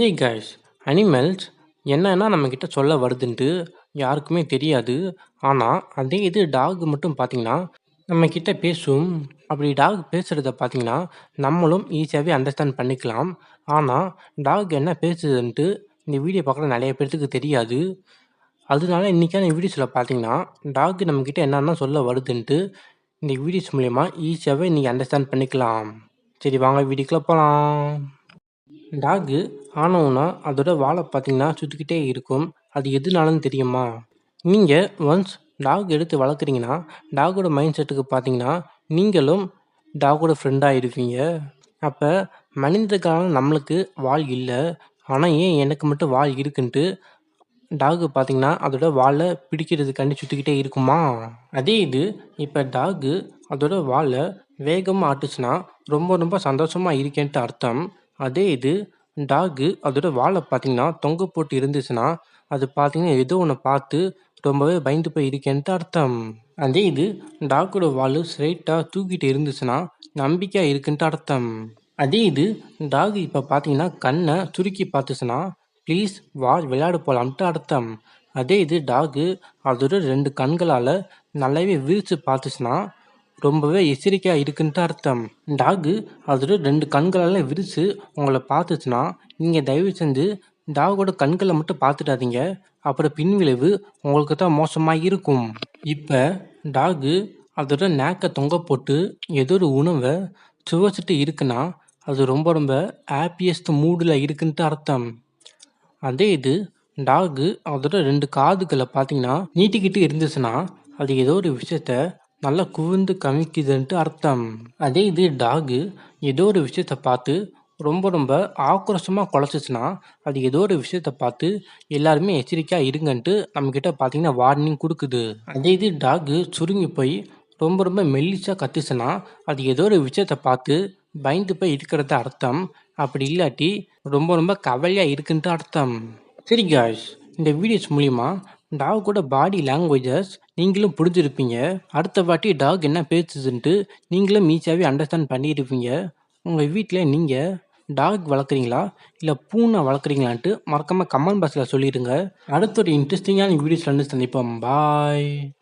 Hey guys animals என்னென்னா நம்மக்கிட்ட சொல்ல வருதுன்ட்டு யாருக்குமே தெரியாது. ஆனால் அதே இது டாக் மட்டும் பார்த்தீங்கன்னா நம்மக்கிட்ட பேசும். அப்படி டாக் பேசுகிறத பார்த்தீங்கன்னா நம்மளும் ஈஸியாகவே அண்டர்ஸ்டாண்ட் பண்ணிக்கலாம். ஆனால் டாக் என்ன பேசுதுன்ட்டு இந்த வீடியோ பார்க்குற நிறைய பேர்த்துக்கு தெரியாது. அதனால இன்றைக்கான வீடியோஸில் பார்த்தீங்கன்னா டாக் நம்மக்கிட்ட என்னென்ன சொல்ல வருதுன்ட்டு இந்த வீடியோஸ் மூலயமா ஈஸியாகவே இன்றைக்கி அண்டர்ஸ்டாண்ட் பண்ணிக்கலாம். சரி வாங்க வீடியோக்குள்ளே போகலாம் டாகு ஆனவுன்னா அதோட வாலை பார்த்தீங்கன்னா சுற்றிக்கிட்டே இருக்கும். அது எதுனாலன்னு தெரியுமா? நீங்கள் ஒன்ஸ் டாக் எடுத்து வளர்க்குறீங்கன்னா டாகோட மைண்ட் செட்டுக்கு பார்த்தீங்கன்னா நீங்களும் டாகோட ஃப்ரெண்டாக இருப்பீங்க. அப்போ மனிதர்களான நம்மளுக்கு வால் இல்லை. ஆனால் ஏன் எனக்கு மட்டும் வால் இருக்குன்ட்டு டாகு பார்த்திங்கன்னா அதோட வாலை பிடிக்கிறதுக்காண்டி சுற்றிக்கிட்டே இருக்குமா? அதே இது இப்போ டாகு அதோட வாலை வேகமாக ஆட்டுச்சுன்னா ரொம்ப ரொம்ப சந்தோஷமாக இருக்கேன்ட்டு அர்த்தம். அதே இது டாகு அதோட வாலை பார்த்தீங்கன்னா தொங்க போட்டு இருந்துச்சுன்னா அது பார்த்தீங்கன்னா ஏதோ ஒன்று பார்த்து ரொம்பவே பயந்து போய் இருக்கேன்ட்டு அர்த்தம். அதே இது டாக்கோட வால் ஸ்ட்ரைட்டாக தூக்கிட்டு இருந்துச்சுன்னா நம்பிக்கையாக இருக்குன்ட்டு அர்த்தம். அதே இது டாக் இப்போ பார்த்தீங்கன்னா கண்ணை சுருக்கி பார்த்துச்சுன்னா ப்ளீஸ் வா விளையாட போகலாம்ட்டு அர்த்தம். அதே இது டாகு அதோட ரெண்டு கண்களால் நல்லாவே விரித்து பார்த்துச்சுன்னா ரொம்பவே எச்சரிக்கையாக இருக்குன்ட்டு அர்த்தம். டாகு அதோட ரெண்டு கண்களெல்லாம் விரித்து உங்களை பார்த்துச்சுன்னா நீங்கள் தயவு செஞ்சு டாகோட கண்களை மட்டும் பார்த்துடாதீங்க. அப்புறம் பின்விளைவு உங்களுக்கு தான் மோசமாக இருக்கும். இப்போ டாகு அதோட நேக்கை தொங்க போட்டு ஏதோ ஒரு உணவை சுவைச்சிட்டு இருக்குன்னா அது ரொம்ப ரொம்ப ஹாப்பியஸ்ட் மூடில் இருக்குன்ட்டு அர்த்தம். அதே இது டாகு அதோட ரெண்டு காதுகளை பார்த்தீங்கன்னா நீட்டிக்கிட்டு இருந்துச்சுன்னா அது ஏதோ ஒரு விஷயத்த நல்லா குவிந்து கமிக்குதுன்ட்டு அர்த்தம். அதே இது டாகு ஏதோ ஒரு விஷயத்த பார்த்து ரொம்ப ரொம்ப ஆக்ரோஷமாக குலைச்சிச்சுன்னா அது ஏதோ ஒரு விஷயத்த பார்த்து எல்லாருமே எச்சரிக்கையாக இருங்கன்ட்டு நம்மக்கிட்ட பார்த்தீங்கன்னா வார்னிங் கொடுக்குது. அதே இது டாகு சுருங்கி போய் ரொம்ப ரொம்ப மெல்லிச்சாக கத்துச்சுன்னா அது ஏதோ ஒரு விஷயத்த பார்த்து பயந்து போய் இருக்கிறது அர்த்தம். அப்படி இல்லாட்டி ரொம்ப ரொம்ப கவலையாக இருக்குன்ட்டு அர்த்தம். சரி காய்ஸ் இந்த வீடியோஸ் மூலிமா டாக் கூட பாடி லாங்குவேஜஸ் நீங்களும் புரிஞ்சிருப்பீங்க. அடுத்த வாட்டி டாக் என்ன பேசுதுன்ட்டு நீங்களும் ஈஸியாகவே அண்டர்ஸ்டாண்ட் பண்ணியிருப்பீங்க உங்கள் வீட்டில் நீங்கள் டாக் வளர்க்குறீங்களா? இல்லை பூனை வளர்க்குறீங்களான்ட்டு மறக்காமல் கமெண்ட் பாக்ஸில் சொல்லிடுங்க அடுத்த ஒரு இன்ட்ரெஸ்டிங்கான வீடியோஸ் சந்திப்போம். பாய்